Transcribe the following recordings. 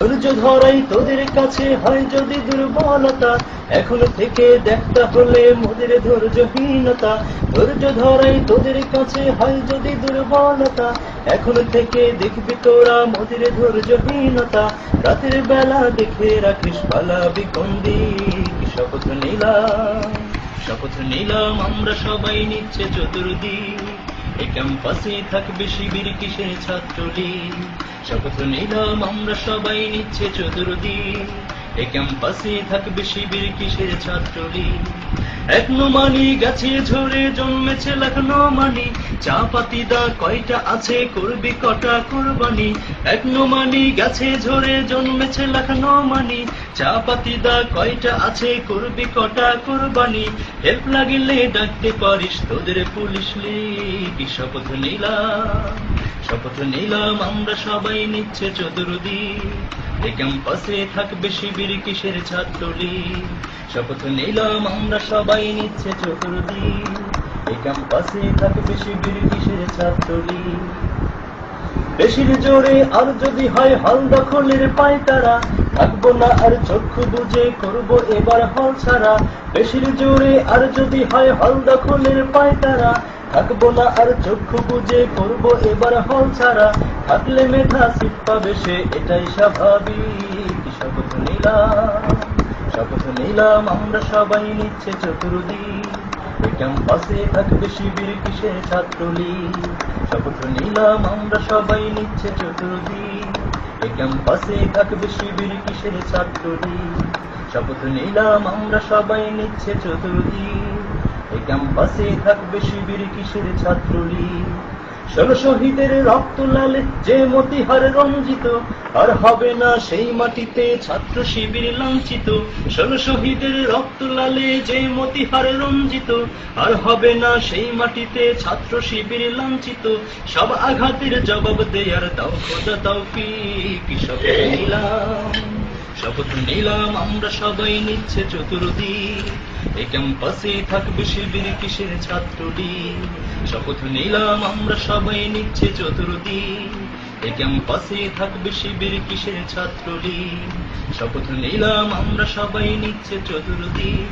ধৈর্য ধরাই তোদের কাছে হয় যদি দুর্বলতা। এখন থেকে দেখতে হলে মোদের ধৈর্যহীনতা। ধৈর্য ধরাই তোদের কাছে হয় যদি দুর্বলতা। এখন থেকে দেখবি তোরা মোদের ধৈর্যহীনতা। রাতের বেলা দেখে রাখিস পালা বিকন্দি। শপথ নিলাম শপথ নিলাম, আমরা সবাই নিচ্ছে চতুর্দিক। এই ক্যাম্পাসে থাকবে শিবির কিসের ছাত্রলীগ শপথ নিলাম আমরা সবাই নিচ্ছে চতুর্দিক এই ক্যাম্পাসে থাকবে শিবির কিসের ছাত্রলীগ এক মানি গাছে ঝরে জন্মেছে লাখনো মানি। চা পাতি দা কয়টা আছে করবি কটা কোরবানি? এক মানি গাছে ঝরে জন্মেছে লাখনো মানি। চা পাতি দা কয়টা আছে করবি কটা কোরবানি? হেল্প লাগিলে ডাকতে পারিস তোদের পুলিশ লীগ শপথ নিলাম শপথ নিলাম, আমরা সবাই নিচ্ছে চতুর্দিক। এই ক্যাম্পাসে থাকবে শিবির কিসের ছাত্রলীগ? শপথ নিলাম আমরা সবাই নিচ্ছে চতুর্দিক এই ক্যাম্পাসে থাকবে শিবির কিসের ছাত্রলীগ? বেশির জোরে আর যদি হয় হল দখলের পায় তারা। থাকব না আর চক্ষু বুঝে করব এবার হল ছাড়া। বেশির জোরে আর যদি হয় হল দখলের পায় তারা। থাকব না আর চক্ষু বুঝে করব এবার হল ছাড়া। থাকলে মেধা সিট পাবে সে, এটাই স্বাভাবিক। শপথ নিলাম শপথ নিলাম, আমরা সবাই নিচ্ছে চতুর্দিক। এই ক্যাম্পাসে থাকবে শিবির কিসের ছাত্রলীগ। শপথ নিলাম, আমরা সবাই নিচ্ছে চতুর্দিক। এই ক্যাম্পাসে থাকবে শিবির কিসের ছাত্রলীগ। শপথ নিলাম, আমরা সবাই নিচ্ছে চতুর্দিক। এই ক্যাম্পাসে থাকবে শিবির কিসের ছাত্রলীগ? ষোলো শহীদের রক্ত লালে যে মতিহার রঞ্জিত, আর হবে না সেই মাটিতে ছাত্র শিবির লাঞ্ছিত। ষোলো শহীদের রক্ত লালে যে মতিহার রঞ্জিত, আর হবে না সেই মাটিতে ছাত্র শিবির লাঞ্ছিত। সব আঘাতের জবাব দেয়ার দাও, খোদা দাও কি শপথ নিলাম শপথ নিলাম, আমরা সবাই নিচ্ছে চতুর্দিক এই ক্যাম্পাসে থাকবে শিবির কিসের ছাত্রটি শপথ নিলাম, আমরা সবাই নিচ্ছে চতুর্দিক এই ক্যাম্পাসে থাকবে শিবির কিসের ছাত্রটি শপথ নিলাম, আমরা সবাই নিচ্ছে চতুর্দিক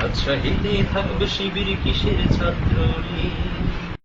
রাজশাহীতে থাকবে শিবির কিসের ছাত্রলীগ